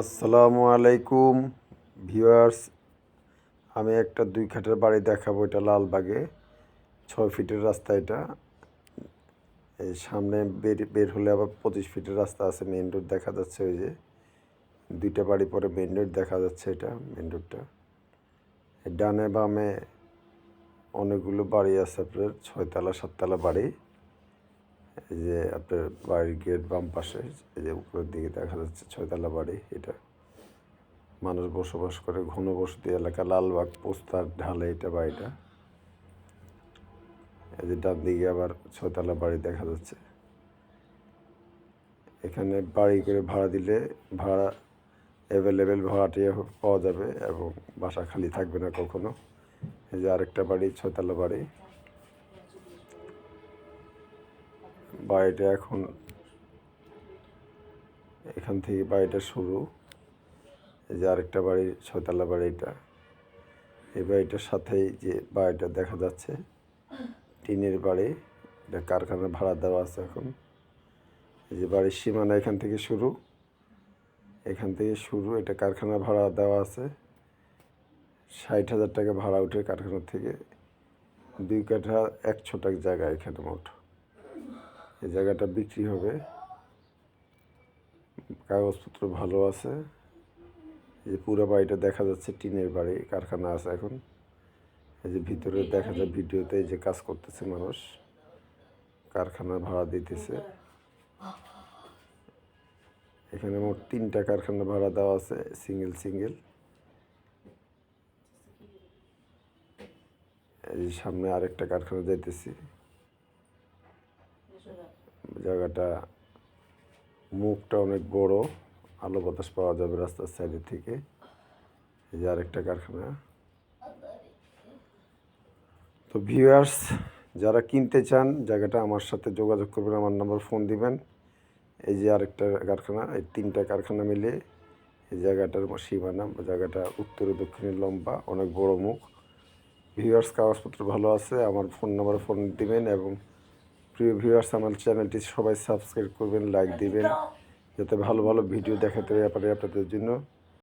আসসালামু আলাইকুম, ভিউয়ার্স। আমি একটা দুই খাটের বাড়ি দেখাবো, এটা লালবাগে। ছয় ফিটের রাস্তা এটা। এই সামনে বের বের হলে আবার পঁচিশ ফিটের রাস্তা আছে মেন রোড দেখা যাচ্ছে ওই যে। দুইটা বাড়ি পরে মেন রোড দেখা যাচ্ছে এটা মেন রোডটা। ডানে বামে অনেকগুলো বাড়ি আছে আপনার, ছয়তলা, সাততলা বাড়ি। এই যে আপনার বাড়ির গেট বাম পাশে, এই যে উপরের দিকে দেখা যাচ্ছে ছয়তলা বাড়ি এটা। মানুষ বসবাস করে, ঘনবসতি এলাকা, লালবাগ, পোস্তার ঢালে এটা বাড়িটা। এই যে ডান দিকে আবার ছয়তলা বাড়ি দেখা যাচ্ছে। এখানে বাড়ি করে ভাড়া দিলে ভাড়া অ্যাভেলেবেল ভাড়াটিয়া পাওয়া যাবে এবং বাসা খালি থাকবে না কখনো। এই যে আরেকটা বাড়ি, ছয়তলা বাড়ি। বাড়িটা এখন এখান থেকে বাড়িটা শুরু। এই যে আরেকটা বাড়ি, ছয়তলা বাড়িটা এই বাড়িটার সাথেই যে বাড়িটা দেখা যাচ্ছে, টিনের বাড়ি। এটা কারখানা ভাড়া দেওয়া আছে এখন। এই যে বাড়ির সীমানা এখান থেকে শুরু। এখান থেকে শুরু এটা কারখানা ভাড়া দেওয়া আছে। ষাট হাজার টাকা ভাড়া উঠে কারখানা থেকে। দুই কাঠা এক ছোটাক জায়গা এখানে মোট। এই জায়গাটা বিক্রি হবে। কাগজপত্র ভালো আছে। এই যে পুরো বাড়িটা দেখা যাচ্ছে, টিনের বাড়ি, কারখানা আছে এখন। এই যে ভিতরে দেখা যায় ভিডিওতে যে কাজ করতেছে মানুষ। কারখানা ভাড়া দিতেছে। এখানে মোট তিনটা কারখানা ভাড়া দেওয়া আছে, সিঙ্গেল সিঙ্গেল। এই সামনে আরেকটা কারখানা যাইতেছি। জায়গাটা মুখটা অনেক বড়, আলো বাতাস পাওয়া যাবে রাস্তার সাইডের থেকে। এই যে আরেকটা কারখানা। তো ভিউয়ার্স যারা কিনতে চান, জায়গাটা আমার সাথে যোগাযোগ করবেন, আমার নাম্বার ফোন দিবেন। এই যে আরেকটা কারখানা, এই তিনটা কারখানা মিলে এই জায়গাটার সীমানা, জায়গাটা উত্তরে, দক্ষিণে লম্বা, অনেক বড় মুখ। ভিউয়ার্স কাগজপত্র ভালো আছে, আমার ফোন নাম্বারে ফোন দিবেন এবং প্রিয় ভিউয়ার্স আমার চ্যানেলটি সবাই সাবস্ক্রাইব করবেন লাইক দিবেন যাতে ভালো ভালো ভিডিও দেখাতে পারি আপনাদের জন্য।